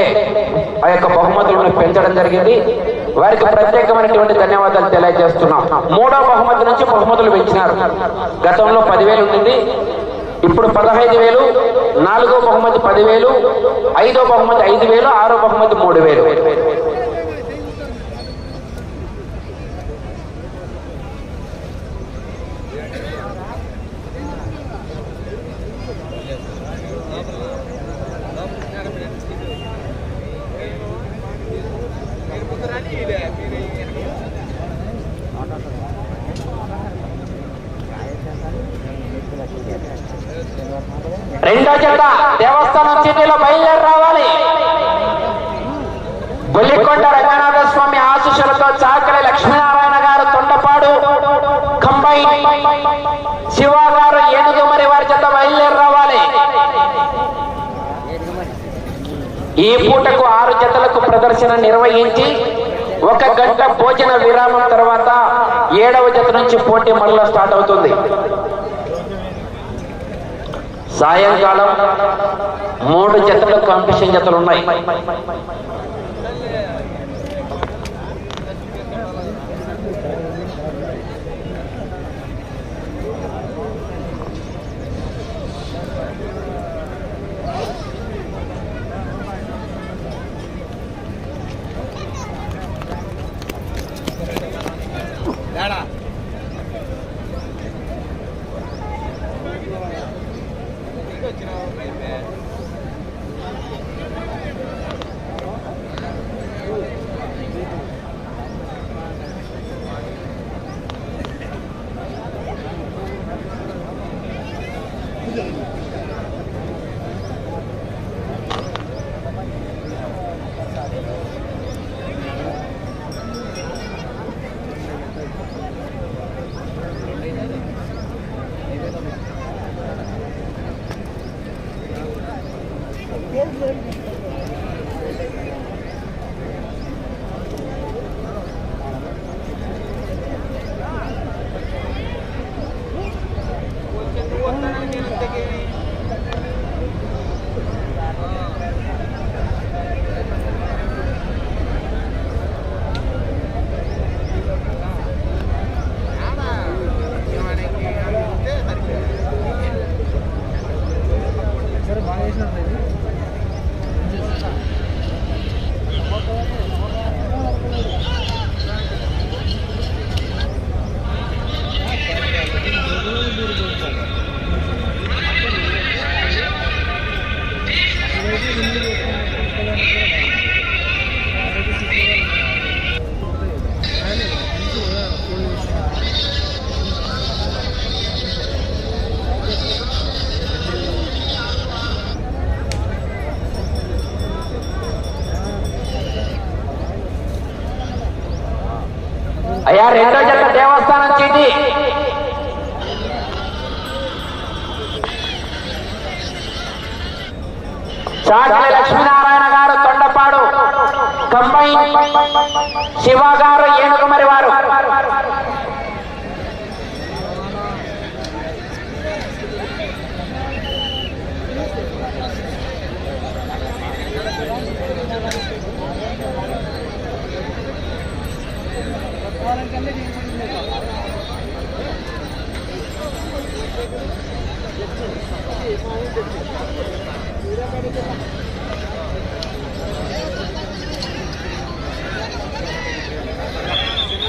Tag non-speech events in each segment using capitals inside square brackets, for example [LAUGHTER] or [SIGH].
ఇప్పుడే ఆ యొక్క బహుమతులను పెంచడం జరిగింది. వారికి ప్రత్యేకమైనటువంటి ధన్యవాదాలు తెలియజేస్తున్నాం. మూడో బహుమతి నుంచి బహుమతులు పెంచినారు. గతంలో పదివేలు ఉండింది. ఇప్పుడు పదహైదు వేలు నాలుగో బహుమతి పదివేలు ఐదో బహుమతి ఐదు వేలు ఆరో బహుమతి మూడు వేలు రెండో జత దేవస్థానం బయలుదేరి రావాలి. బొల్లికొండ రంగనాథ స్వామి ఆశీస్సులతో చాకలి లక్ష్మీనారాయణ గారు తొండపాడు కంబై శివ గారు ఏనుగు మరి వారి చేత బయలుదేరి రావాలి. ఈ పూటకు ఆరు జతలకు ప్రదర్శన నిర్వహించి ఒక గంట భోజన విరామం తర్వాత ఏడవ జత నుంచి పోటీ మరలా స్టార్ట్ అవుతుంది. సాయంకాలం మూడు జతలు కాంపిటీషన్ జతలు ఉన్నాయి. కంబైన్ శివ గారు ఏనుగుమరి వారు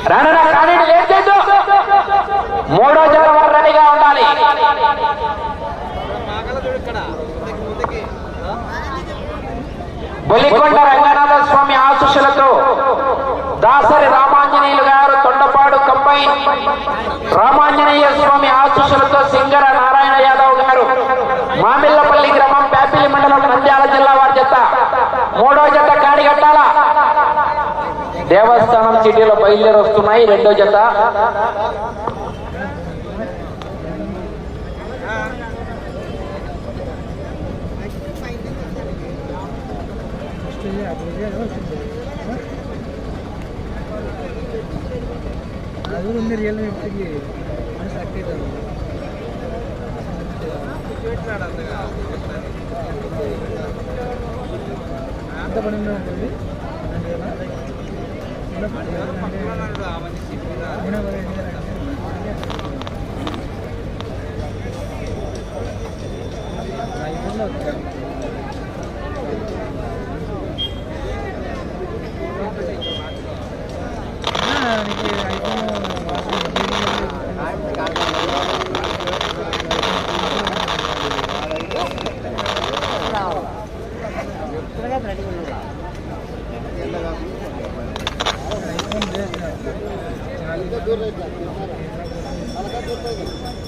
రానరా కానీ లేట్ చేయొద్దు. మూడో జత వారు రెడీగా ఉండాలి బొలికొండ రంగనాథ స్వామి ఆశీస్సులతో దాసరి రామాంజనేయులు గారు తొండపాడు కంబైన్ రామాంజనేయ స్వామి ఆశీస్సులతో సింగర నారాయణ యాదవ్ గారు మామిల్లపల్లి గ్రామం ప్యాపిలి మండలం నంద్యాల జిల్లా వారి జత మూడో జత కాడిగట్టాల దేవస్థానం సిటీలో బయలుదేరి వస్తున్నాయి రెండో జత. అది కూడా ఉంది రియల్మీ ఇప్పటికి మనసు Gracias.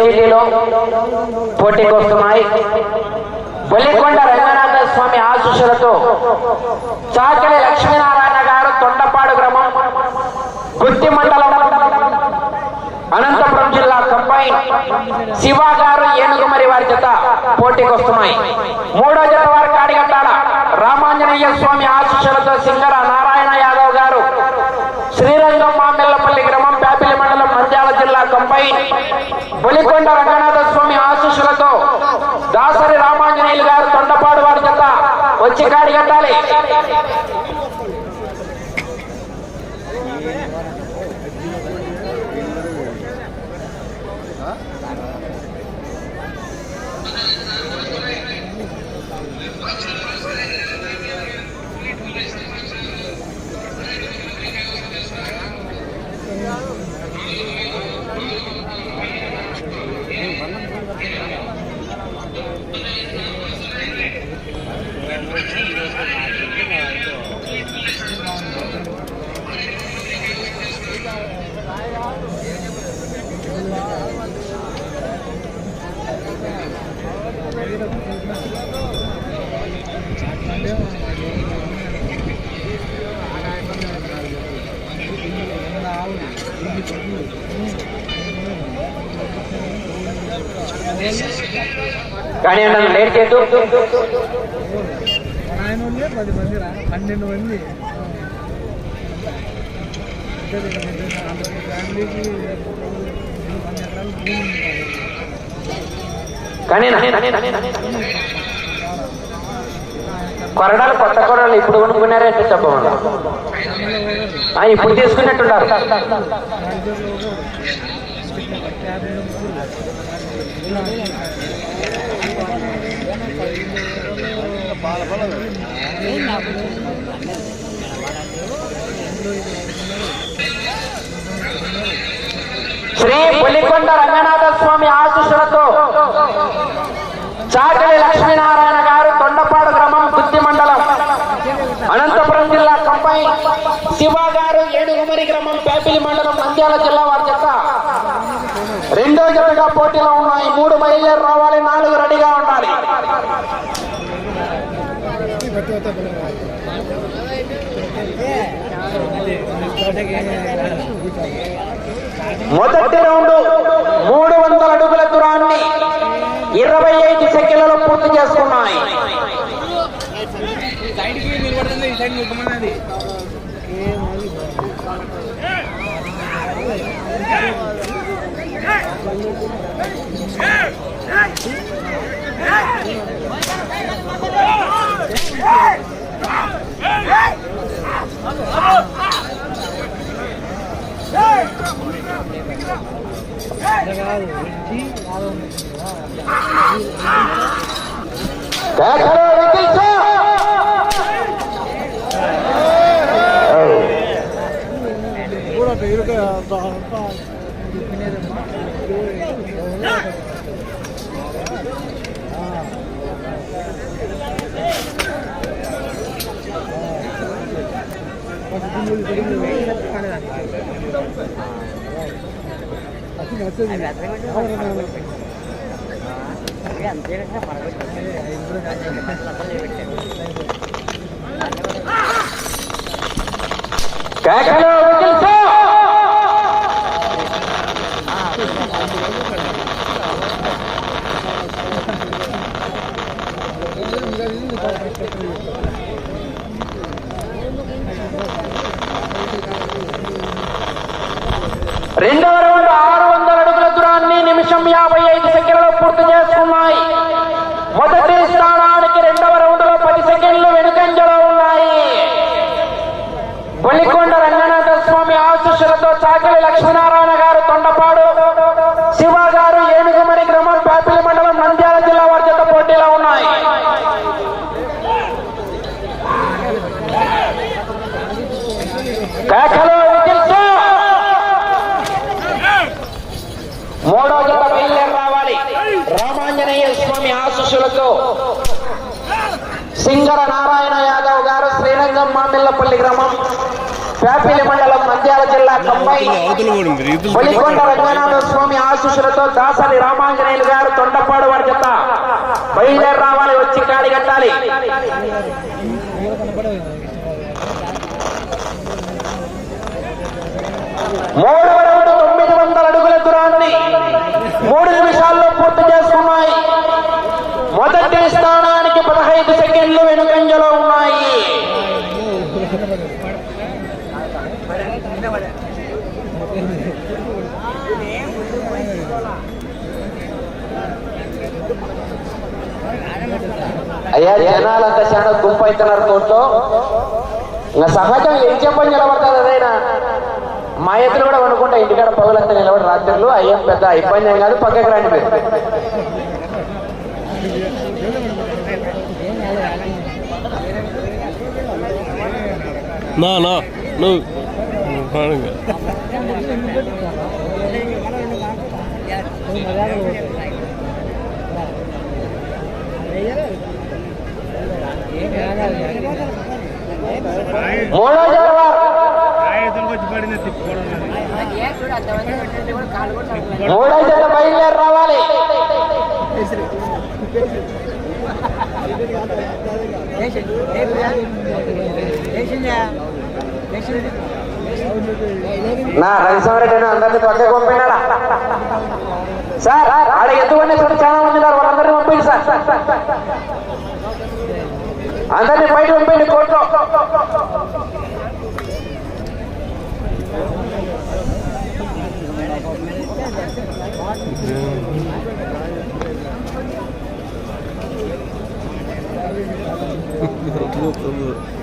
ఇంటిలో పోటీకి వస్తున్నాయి బొల్లికొండ రంగనాథ స్వామి ఆశీస్సులతో చాకలి లక్ష్మీనారాయణ గారు తొండపాడు గ్రామం గుత్తి మండలం శివ గారు ఏనుగుమరి వారి జత పోటీకి వస్తున్నాయి మూడో జత వారి అడిగట్టాల రామాంజనేయ స్వామి ఆశీస్సులతో సింగర నారాయణ యాదవ్ గారు శ్రీరంగం మామిల్లపల్లి గ్రామం ప్యాపిలి మండలం మంజాల జిల్లా కంబైన్ బొలికొండ రంగనాథ స్వామి ఆశీస్సులతో దాసరి రామాంజనేయులు గారు తొండపాడు వారి జత వచ్చి కాడి కట్టాలి కానీ లేట్ వాళ్ళే పది మంది పన్నెండు మంది. కానీ కొరడాలు కొత్త కొరడాలు ఇప్పుడు కొనుక్కున్నారే అంటే చెప్పమన్నా ఇప్పుడు తీసుకున్నట్టున్నారు శ్రీ పులికొండ రంగనాథ స్వామి ఆశీస్సులతో చాకలి లక్ష్మీనారాయణ గారు తొండపాడు గ్రామం బుద్ధి మండలం అనంతపురం జిల్లా కంపై శివ గారు ఏడుగుమరి గ్రామం పేపిలి మండలం నంద్యాల జిల్లా వారి జత రెండో జతగా పోటీలో ఉన్నాయి మూడు బయలుదేరి రావాలి నాలుగు రెడీగా ఉండాలి. మొదటి రౌండ్ మూడు వందల అడుగుల దూరాన్ని ఇరవై ఐదు సెకండ్లలో పూర్తి చేసుకున్నాయి. నిలబడుతుంది ఈ సైడ్ నిలబడినది కాదు ఇది కేకలు వినిపించు. కూడా పేరుగా రెండవ రౌండ్ ఆరు వందల అడుగుల దూరాన్ని నిమిషం యాభై ఐదు సెకండ్లలో పూర్తి చేసుకున్నాయి. మొదటి స్థానానికి రెండవ రౌండ్లో పది సెకండ్లు వెనుకంజలో ఉన్నాయి. బొల్లికొండ రంగనాథ స్వామి ఆశీస్సులతో చాకలి లక్ష్మీనారాయణ గారు తొండపాడు శివ గారు ఏనుగుమణి గ్రామం పాపిలి మండలం నంద్యాల జిల్లా వారి జత పోటీలో ఉన్నాయి. కాక మూడో జత బయలుదేరి రావాలి. రామాంజనేయ స్వామి ఆశీస్సులతో సింగర నారాయణ యాదవ్ గారు శ్రీరంగం మామిల్లపల్లి గ్రామం ప్యాపిలి మండలం నంద్యాల జిల్లా కంబై బలికొండ రంగనాథ స్వామి ఆశీస్సులతో దాసరి రామాంజనేయులు గారు తొండపాడు వారి జత బయలుదేరి రావాలి వచ్చి కాడి కట్టాలి. రౌండ్ తొమ్మిది వందల అడుగుల మూడు నిమిషాల్లో పూర్తి చేసుకున్నాయి మొదటి స్థానానికి పదహైదు సెకండ్లు వెనుకంజలో ఉన్నాయి. అయ్యా జనాలంతా చాలా గుంపు అవుతున్నారు కోర్టులో ఇంకా సహజం ఏం చెప్పని నిలబడతారు అదైనా? మా ఎత్తులు కూడా అనుకుంటా ఇంటికాడ పగులంతా నిలబడి రాత్రులు అయ్యేం పెద్ద ఇబ్బంది ఏం కాదు పక్కకి రండి మీరు నా నా నువ్వు. మూడో జనవరి మూడో జత బయలుదేరి రావాలి. నా రవిసమరెడ్డి అందరినీ పక్కకు పంపినాడా? సార్ ఆడ ఎత్తుకునే చోట చాలా మంది ఉన్నారు వాళ్ళందరినీ పంపింది సార్. అందరినీ బయట పంపిండి కోర్టులో. మూడో [LAUGHS]